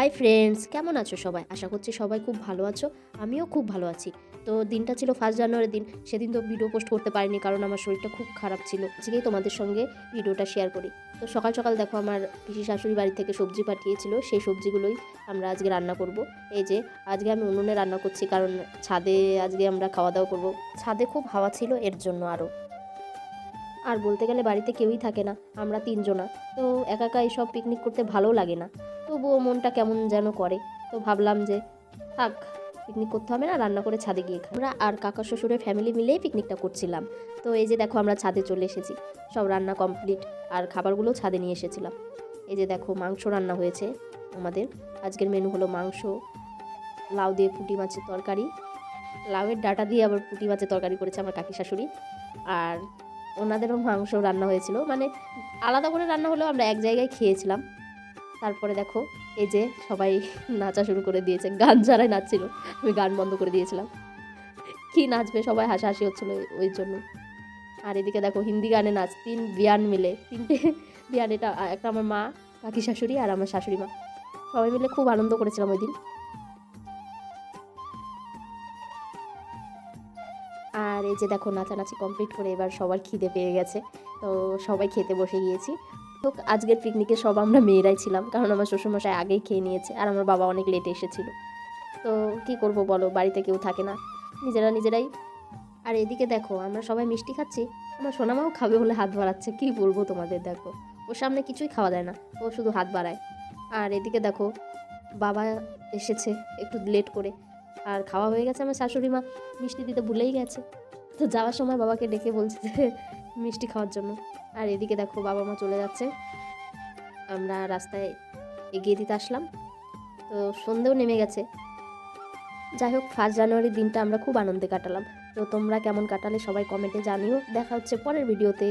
Hi friends কেমন আছো সবাই? আশা করছি সবাই খুব ভালো আছো। আমিও খুব ভালো আছি। তো দিনটা ছিল ফার্স্ট জানুয়ারির দিন। সেদিন তো ভিডিও পোস্ট করতে পারিনি কারণ আমার শরীরটা খুব খারাপ ছিল। আজকেই তোমাদের সঙ্গে ভিডিওটা শেয়ার করি। তো সকাল সকাল দেখো আমার পিসি শাশুড়ি বাড়ি থেকে সবজি পাঠিয়েছিল। সেই সবজিগুলোই আমরা আজকে রান্না করব। এই যে, আজকে আমি উনুনে রান্না করছি কারণ ছাদে আজকে আমরা খাওয়া দাওয়া করব। ছাদে খুব হাওয়া ছিল এর জন্য আরও আর বলতে গেলে বাড়িতে কেউই থাকে না, আমরা তিনজনা। তো একা একা এইসব পিকনিক করতে ভালো লাগে না। তবুও মনটা কেমন যেন করে। তো ভাবলাম যে, থাক পিকনিক করতে হবে না, রান্না করে ছাদে গিয়ে খাই। আমরা আর কাকা শ্বশুরের ফ্যামিলি মিলেই পিকনিকটা করছিলাম। তো এই যে দেখো, আমরা ছাদে চলে এসেছি। সব রান্না কমপ্লিট আর খাবারগুলো ছাদে নিয়ে এসেছিলাম। এই যে দেখো, মাংস রান্না হয়েছে আমাদের। আজকের মেনু হলো মাংস, লাউ দিয়ে পুঁটি মাছের তরকারি। লাউয়ের ডাটা দিয়ে আবার পুঁটি মাছের তরকারি করেছে আমার কাকি শাশুড়ি। আর ওনাদেরও মাংস রান্না হয়েছিল। মানে আলাদা করে রান্না হলেও আমরা এক জায়গায় খেয়েছিলাম। তারপরে দেখো, এই যে সবাই নাচা শুরু করে দিয়েছে। গান যারাই নাচছিল, আমি গান বন্ধ করে দিয়েছিলাম। কি নাচবে? সবাই হাসাহাসি হচ্ছিল ওই জন্য। আর এদিকে দেখো, হিন্দি গানে নাচ, তিন বিয়ান মিলে, তিনটে বিয়ান, এটা একটা আমার মা, কাকি শাশুড়ি আর আমার শাশুড়ি মা সবাই মিলে খুব আনন্দ করেছিলাম ওই দিন। আর এই যে দেখো নাচানাচি কমপ্লিট করে এবার সবার খিদে পেয়ে গেছে। তো সবাই খেতে বসে গিয়েছি। তো আজকের পিকনিকে সব আমরা মেয়েরাই ছিলাম, কারণ আমার শ্বশুরমশাই আগেই খেয়ে নিয়েছে আর আমার বাবা অনেক লেটে এসেছিল। তো কি করব বলো, বাড়িতে কেউ থাকে না, নিজেরা নিজেরাই। আর এদিকে দেখো, আমরা সবাই মিষ্টি খাচ্ছি, আমার সোনামাও খাবে বলে হাত বাড়াচ্ছে, কি বলব তোমাদের দেখো। ওর সামনে কিছুই খাওয়া যায় না, ও শুধু হাত বাড়ায়। আর এদিকে দেখো, বাবা এসেছে একটু লেট করে আর খাওয়া হয়ে গেছে আমার শাশুড়ি মা। মিষ্টি দিতে ভুলেই গেছে। তো যাওয়ার সময় বাবাকে ডেকে বলছে যে, মিষ্টি খাওয়ার জন্য। আর এদিকে দেখো বাবা মা চলে যাচ্ছে। আমরা রাস্তায় এগিয়ে দিতে আসলাম। তো সন্ধেও নেমে গেছে। যাই হোক ফার্স্ট জানুয়ারির দিনটা আমরা খুব আনন্দে কাটালাম। তো তোমরা কেমন কাটালে সবাই কমেন্টে জানিও। দেখা হচ্ছে পরের ভিডিওতে